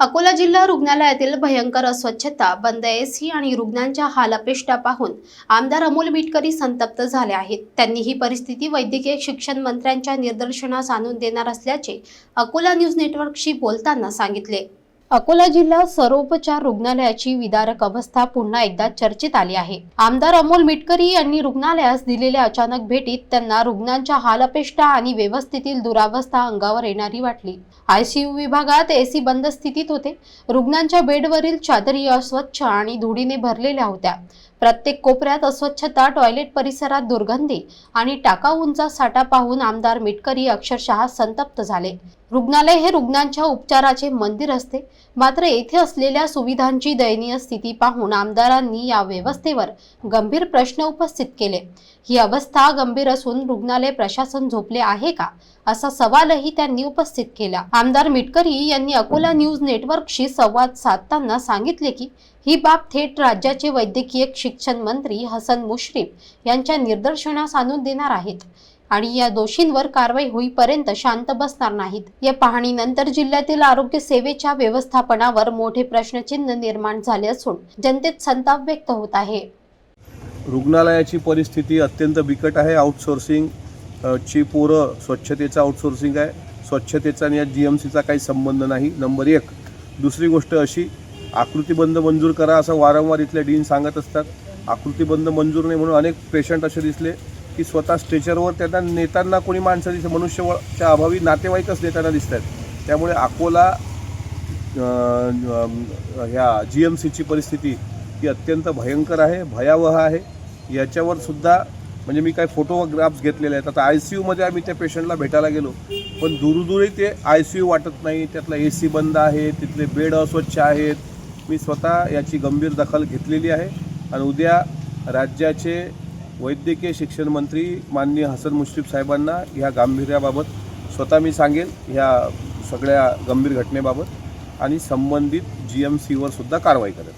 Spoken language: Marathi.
अकोला जिल्हा रुग्णालयातील भयंकर अस्वच्छता बंद एसी आणि रुग्णांच्या हालअपेष्टा पाहून आमदार अमोल मिटकरी संतप्त झाले आहेत. त्यांनी ही परिस्थिती वैद्यकीय शिक्षण मंत्र्यांच्या निदर्शनास आणून देणार असल्याचे अकोला न्यूज नेटवर्कशी बोलताना सांगितले. अकोला जिल्हा सरोपचार रुग्णालयाची विदारक अवस्था पुन्हा एकदा चर्चेत आली आहे. आमदार अमोल मिटकरी यांनी रुग्णालयास दिलेल्या अचानक भेटीत त्यांना रुग्णांच्या हालअपेष्टा आणि व्यवस्थेतील दुरावस्था अंगावर येणारी वाटली. आयसीयू विभागात एसी बंद स्थितीत होते. रुग्णांच्या बेडवरील चादरी अस्वच्छ आणि धुळीने भरलेल्या होत्या. प्रत्येक कोपऱ्यात अस्वच्छता टॉयलेट परिसरात दुर्गंधी आणि टाकाऊंचा साठा पाहून आमदार मिटकरी अक्षरशः संतप्त झाले. रुग्णालय हे रुग्णांच्या उपचाराचे मंदिर असते. मात्र येथे असलेल्या सुविधांची दयनीय स्थिती पाहून आमदारांनी या व्यवस्थेवर गंभीर प्रश्न उपस्थित केले. ही अवस्था गंभीर असून रुग्णालय प्रशासन झोपले आहे का? असा सवालही त्यांनी उपस्थित केला. आमदार मिटकरी यांनी अकोला न्यूज नेटवर्कशी संवाद साधताना सांगितले की ही बाब थेट राज्याचे वैद्यकीय शिक्षण मंत्री हसन मुश्रीफ यांच्या निदर्शनास आणून देणार आहेत. आणि या दोषींवर कारवाई होईपर्यंत शांत बसणार नाहीत. या पाहणीनंतर जिल्ह्यातील आरोग्य सेवेच्या व्यवस्थापनावर मोठे प्रश्नचिन्ह निर्माण झाले असून जनतेत संताप व्यक्त होत आहे. रुग्णालयाची परिस्थिती अत्यंत बिकट आहे. आउटसोर्सिंग ची पोरं स्वच्छतेचं आउटसोर्सिंग आहे. स्वच्छतेचा आणि या जी एम सीचा काही संबंध नाही. नंबर एक. दुसरी गोष्ट अशी आकृतीबंध मंजूर करा असं वारंवार इथले डीन सांगत असतात. आकृतीबंध मंजूर नाही म्हणून अनेक पेशंट असे दिसले की स्वतः स्ट्रेचरवर त्यांना नेताना कोणी माणसं दिसते मनुष्यबळच्या अभावी नातेवाईकच नेताना दिसत आहेत त्यामुळे अकोला ह्या जी एम सीची परिस्थिती ही अत्यंत भयंकर आहे भयावह आहे. याच्यावर सुद्धा म्हणजे मी काही फोटोग्राफ्स घेतलेले आहेत. आता आय सी यूमध्ये आम्ही त्या पेशंटला भेटायला गेलो पण दूरदूरही ते आय सी यू वाटत नाही. त्यातला ए सी बंद आहे तिथले बेड अस्वच्छ आहेत. मी स्वतः याची गंभीर दखल घेतलेली आहे. आणि उद्या राज्याचे वैद्यकीय शिक्षण मंत्री माननीय हसन मुश्रीफ साहेबांना ह्या गांभीर्याबाबत स्वतः मी सांगेल ह्या सगळ्या गंभीर घटनेबाबत आणि संबंधित जी एम सीवर सुद्धा कारवाई करेल